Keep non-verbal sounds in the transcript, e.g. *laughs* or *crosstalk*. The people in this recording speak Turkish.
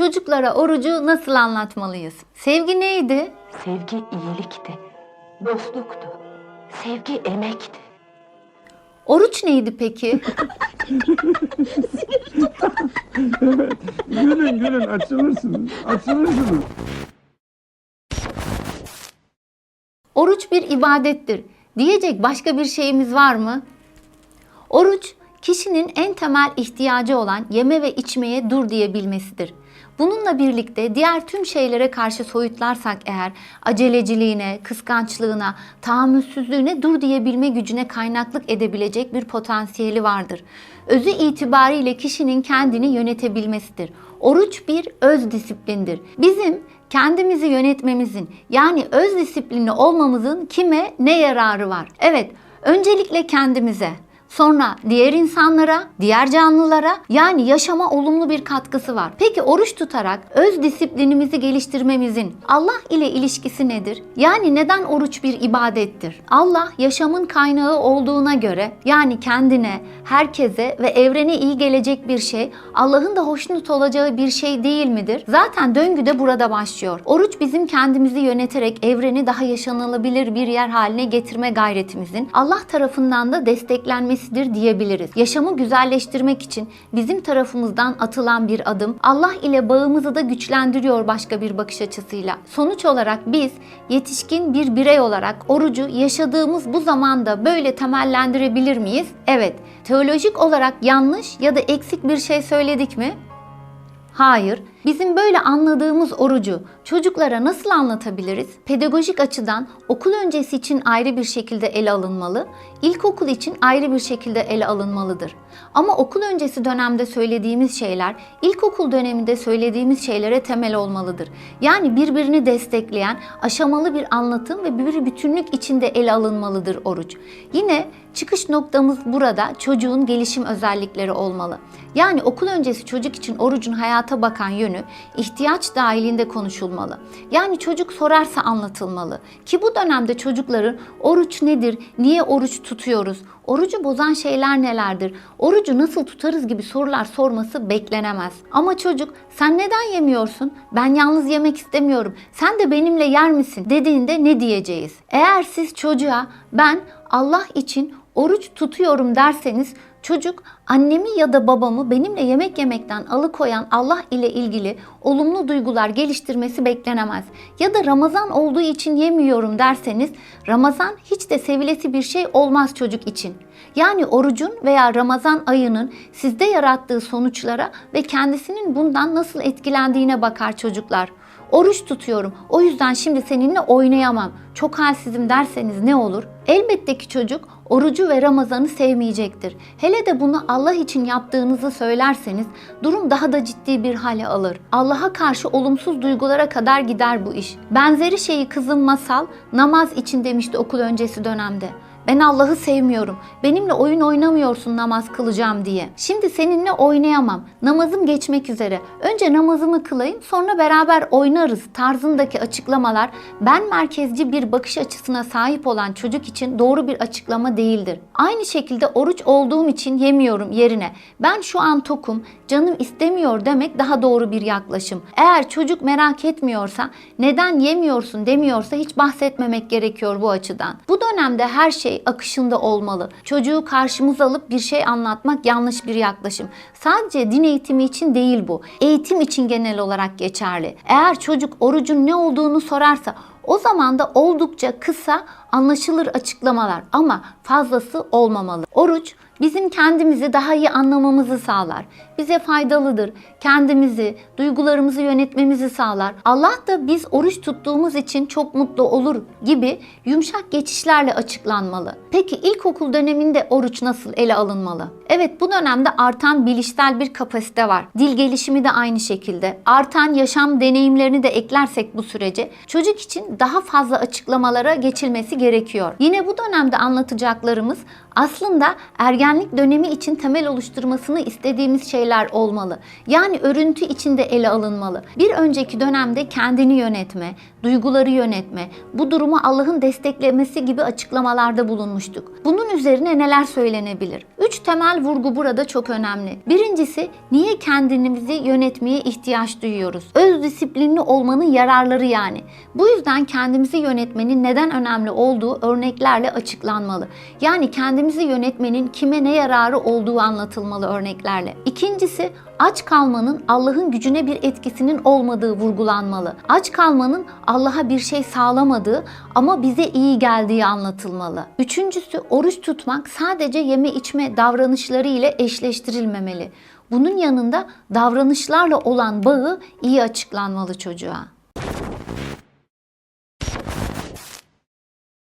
Çocuklara orucu nasıl anlatmalıyız? Sevgi neydi? Sevgi iyilikti, dostluktu, sevgi emekti. Oruç neydi peki? *laughs* Gülün gülün açılırsınız. Açılırsınız. Oruç bir ibadettir. Diyecek başka bir şeyimiz var mı? Oruç, kişinin en temel ihtiyacı olan yeme ve içmeye dur diyebilmesidir. Bununla birlikte diğer tüm şeylere karşı soyutlarsak eğer aceleciliğine, kıskançlığına, tahammülsüzlüğüne dur diyebilme gücüne kaynaklık edebilecek bir potansiyeli vardır. Özü itibariyle kişinin kendini yönetebilmesidir. Oruç bir öz disiplindir. Bizim kendimizi yönetmemizin yani öz disiplinli olmamızın kime ne yararı var? Evet, öncelikle kendimize, Sonra diğer insanlara, diğer canlılara yani yaşama olumlu bir katkısı var. Peki oruç tutarak öz disiplinimizi geliştirmemizin Allah ile ilişkisi nedir? Yani neden oruç bir ibadettir? Allah yaşamın kaynağı olduğuna göre yani kendine, herkese ve evrene iyi gelecek bir şey, Allah'ın da hoşnut olacağı bir şey değil midir? Zaten döngü de burada başlıyor. Oruç bizim kendimizi yöneterek evreni daha yaşanılabilir bir yer haline getirme gayretimizin Allah tarafından da desteklenmesidir diyebiliriz. Yaşamı güzelleştirmek için bizim tarafımızdan atılan bir adım Allah ile bağımızı da güçlendiriyor başka bir bakış açısıyla. Sonuç olarak biz yetişkin bir birey olarak orucu yaşadığımız bu zamanda böyle temellendirebilir miyiz? Evet. Teolojik olarak yanlış ya da eksik bir şey söyledik mi? Hayır. Bizim böyle anladığımız orucu çocuklara nasıl anlatabiliriz? Pedagojik açıdan okul öncesi için ayrı bir şekilde ele alınmalı, ilkokul için ayrı bir şekilde ele alınmalıdır. Ama okul öncesi dönemde söylediğimiz şeyler, ilkokul döneminde söylediğimiz şeylere temel olmalıdır. Yani birbirini destekleyen aşamalı bir anlatım ve bir bütünlük içinde ele alınmalıdır oruç. Yine çıkış noktamız burada çocuğun gelişim özellikleri olmalı. Yani okul öncesi çocuk için orucun hayata bakan yönü ihtiyaç dahilinde konuşulmalı. Yani çocuk sorarsa anlatılmalı. Ki bu dönemde çocukların oruç nedir, niye oruç tutuyoruz, orucu bozan şeyler nelerdir, orucu nasıl tutarız gibi sorular sorması beklenemez. Ama çocuk sen neden yemiyorsun, ben yalnız yemek istemiyorum, sen de benimle yer misin dediğinde ne diyeceğiz? Eğer siz çocuğa ben Allah için oruç tutuyorum derseniz Çocuk annemi ya da babamı benimle yemek yemekten alıkoyan Allah ile ilgili olumlu duygular geliştirmesi beklenemez. Ya da Ramazan olduğu için yemiyorum derseniz Ramazan hiç de sevilesi bir şey olmaz çocuk için. Yani orucun veya Ramazan ayının sizde yarattığı sonuçlara ve kendisinin bundan nasıl etkilendiğine bakar çocuklar. Oruç tutuyorum. O yüzden şimdi seninle oynayamam. Çok halsizim derseniz ne olur? Elbette ki çocuk orucu ve Ramazan'ı sevmeyecektir. Hele de bunu Allah için yaptığınızı söylerseniz durum daha da ciddi bir hale alır. Allah'a karşı olumsuz duygulara kadar gider bu iş. Benzeri şeyi kızım Masal namaz için demişti okul öncesi dönemde. Ben Allah'ı sevmiyorum. Benimle oyun oynamıyorsun namaz kılacağım diye. Şimdi seninle oynayamam. Namazım geçmek üzere. Önce namazımı kılayım sonra beraber oynarız tarzındaki açıklamalar ben merkezci bir bakış açısına sahip olan çocuk için doğru bir açıklama değildir. Aynı şekilde oruç olduğum için yemiyorum yerine ben şu an tokum, canım istemiyor demek daha doğru bir yaklaşım. Eğer çocuk merak etmiyorsa, neden yemiyorsun demiyorsa hiç bahsetmemek gerekiyor bu açıdan. Bu dönemde her şey akışında olmalı. Çocuğu karşımıza alıp bir şey anlatmak yanlış bir yaklaşım. Sadece din eğitimi için değil bu. Eğitim için genel olarak geçerli. Eğer çocuk orucun ne olduğunu sorarsa o zaman da oldukça kısa, anlaşılır açıklamalar ama fazlası olmamalı. Oruç bizim kendimizi daha iyi anlamamızı sağlar. Bize faydalıdır. Kendimizi, duygularımızı yönetmemizi sağlar. Allah da biz oruç tuttuğumuz için çok mutlu olur gibi yumuşak geçişlerle açıklanmalı. Peki ilkokul döneminde oruç nasıl ele alınmalı? Evet bu dönemde artan bilişsel bir kapasite var. Dil gelişimi de aynı şekilde. Artan yaşam deneyimlerini de eklersek bu sürece çocuk için daha fazla açıklamalara geçilmesi gerekiyor. Yine bu dönemde anlatacaklarımız aslında ergenlik dönemi için temel oluşturmasını istediğimiz şeyler olmalı. Yani örüntü içinde ele alınmalı. Bir önceki dönemde kendini yönetme, duyguları yönetme, bu durumu Allah'ın desteklemesi gibi açıklamalarda bulunmuştuk. Bunun üzerine neler söylenebilir? Üç temel vurgu burada çok önemli. Birincisi niye kendimizi yönetmeye ihtiyaç duyuyoruz? Öz disiplinli olmanın yararları yani. Bu yüzden kendimizi yönetmenin neden önemli olduğu örneklerle açıklanmalı. Yani kendimizi yönetmenin kime ne yararı olduğu anlatılmalı örneklerle. İkincisi aç kalmanın Allah'ın gücüne bir etkisinin olmadığı vurgulanmalı. Aç kalmanın Allah'a bir şey sağlamadığı ama bize iyi geldiği anlatılmalı. Üçüncüsü oruç tutmak sadece yeme içme davranışları ile eşleştirilmemeli. Bunun yanında davranışlarla olan bağı iyi açıklanmalı çocuğa.